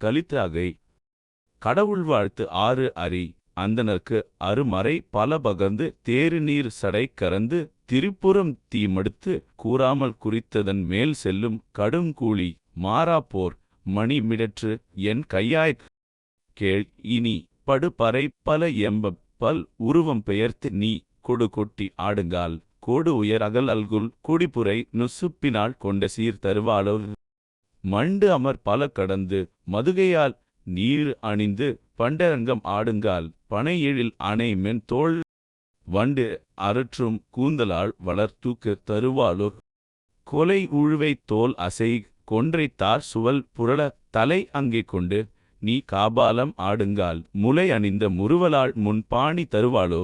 கலித்தாகை கடவுள் வாழ்த்து ஆறு அரி. அந்தனர்க்கு அருமறை பல பகர்ந்து தேறு நீர் சடை கறந்து திரிபுரம் தீமடுத்து கூறாமல் குறித்ததன் மேல் செல்லும் கடுங்கூழி மாறாப்போர் மணி மிடற்று என் கையாய் கேள் இனி படுபறை பல எம்ப பல் உருவம் பெயர்த்து நீ கொடு கொட்டி ஆடுங்கால். கோடு உயர் அகல் அல்குல் குடிப்புரை நுசுப்பினால் கொண்ட சீர் தருவாளோ மண்டு அமர் பல கடந்து மதுகையால் நீர் அணிந்து பண்டரங்கம் ஆடுங்கால் பனை எழில் அணை மென் தோள் வண்டு அரற்றும் கூந்தலால் வளர்த்தூக்கு தருவாளோ கொலை உழுவை தோல் அசை கொன்றை தார் சுவல் புரள தலை அங்கே கொண்டு நீ காபாலம் ஆடுங்கால் முலை அணிந்த முறுவலாள் முன் பாணி தருவாளோ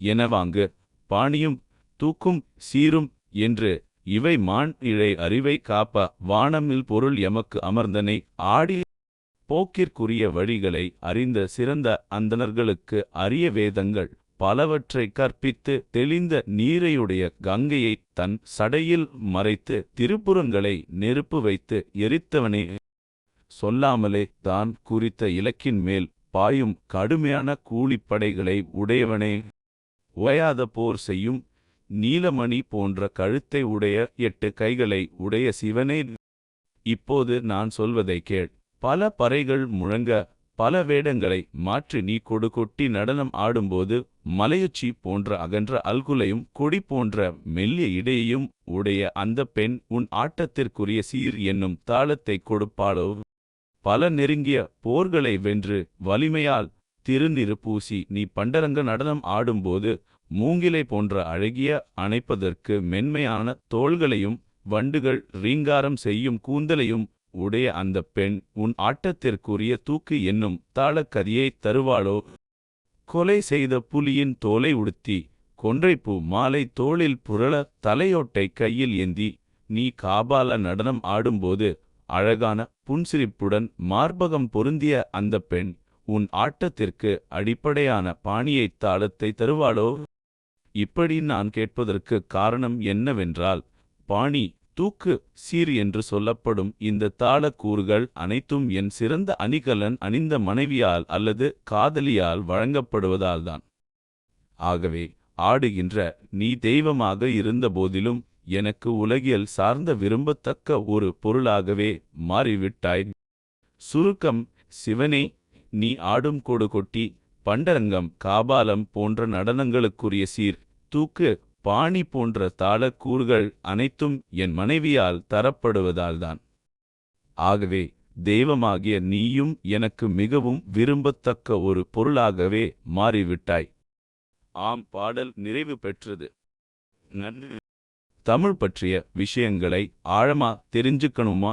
எனவாங்கு பாணியும் தூக்கும் சீரும் என்று இவை மான் இழை அறிவை காப்ப வானமில் பொருள் எமக்கு அமர்ந்தனை ஆடி போக்கிற்குரிய வழிகளை அறிந்த சிறந்த அந்தணர்களுக்கு அரிய வேதங்கள் பலவற்றை கற்பித்து தெளிந்த நீரையுடைய கங்கையை தன் சடையில் மறைத்து திருப்புறங்களை நெருப்பு வைத்து எரித்தவனே. சொல்லாமலே தான் குறித்த இலக்கின் மேல் பாயும் கடுமையான கூலிப்படைகளை உடையவனே. ஓயாத போர் செய்யும் நீலமணி போன்ற கழுத்தை உடைய எட்டு கைகளை உடைய சிவனே. இப்போது நான் சொல்வதை கேள். பல பறைகள் முழங்க பல வேடங்களை மாற்றி நீ கொடு கொட்டி நடனம் ஆடும்போது மலையுச்சி போன்ற அகன்ற அல்குலையும் கொடி போன்ற மெல்லிய இடையையும் உடைய அந்த பெண் உன் ஆட்டத்திற்குரிய சீர் என்னும் தாளத்தை கொடுப்பாளோ. பல நெருங்கிய போர்களை வென்று வலிமையால் திருநிறு பூசி நீ பண்டரங்க நடனம் ஆடும்போது மூங்கிலை போன்ற அழகிய அணைப்பதற்கு மென்மையான தோள்களையும் வண்டுகள் ரீங்காரம் செய்யும் கூந்தலையும் உடைய அந்த பெண் உன் ஆட்டத்திற்குரிய தூக்கு என்னும் தாளக்கதியை தருவாளோ? கொலை செய்த புலியின் தோலை உடுத்தி கொன்றைப்பூ மாலை தோளில் புரள தலையோட்டை கையில் ஏந்தி நீ காபால நடனம் ஆடும்போது அழகான புன்சிரிப்புடன் மார்பகம் பொருந்திய அந்த பெண் உன் ஆட்டத்திற்கு அடிப்படையான பாணியைத் தாளத்தை தருவாளோ? இப்படி நான் கேட்பதற்கு காரணம் என்னவென்றால் பாணி தூக்கு சீர் என்று சொல்லப்படும் இந்த தாளக்கூறுகள் அனைத்தும் என் சிறந்த அணிகலன் அணிந்த மனைவியால் அல்லது காதலியால் வழங்கப்படுவதால்தான். ஆகவே ஆடுகின்ற நீ தெய்வமாக இருந்தபோதிலும் எனக்கு உலகியல் சார்ந்த விரும்பத்தக்க ஒரு பொருளாகவே மாறிவிட்டாய். சுருக்கம் சிவனே நீ ஆடும் கொடுகொட்டி பண்டரங்கம் காபாலம் போன்ற நடனங்களுக்குரிய சீர் தூக்கு பாணி போன்ற தாளக்கூறுகள் அனைத்தும் என் மனைவியால் தரப்படுவதால்தான் ஆகவே தெய்வமாகிய நீயும் எனக்கு மிகவும் விரும்பத்தக்க ஒரு பொருளாகவே மாறிவிட்டாய். ஆம் பாடல் நிறைவு பெற்றது. நன்றி. தமிழ் பற்றிய விஷயங்களை ஆழமா தெரிஞ்சுக்கணுமா?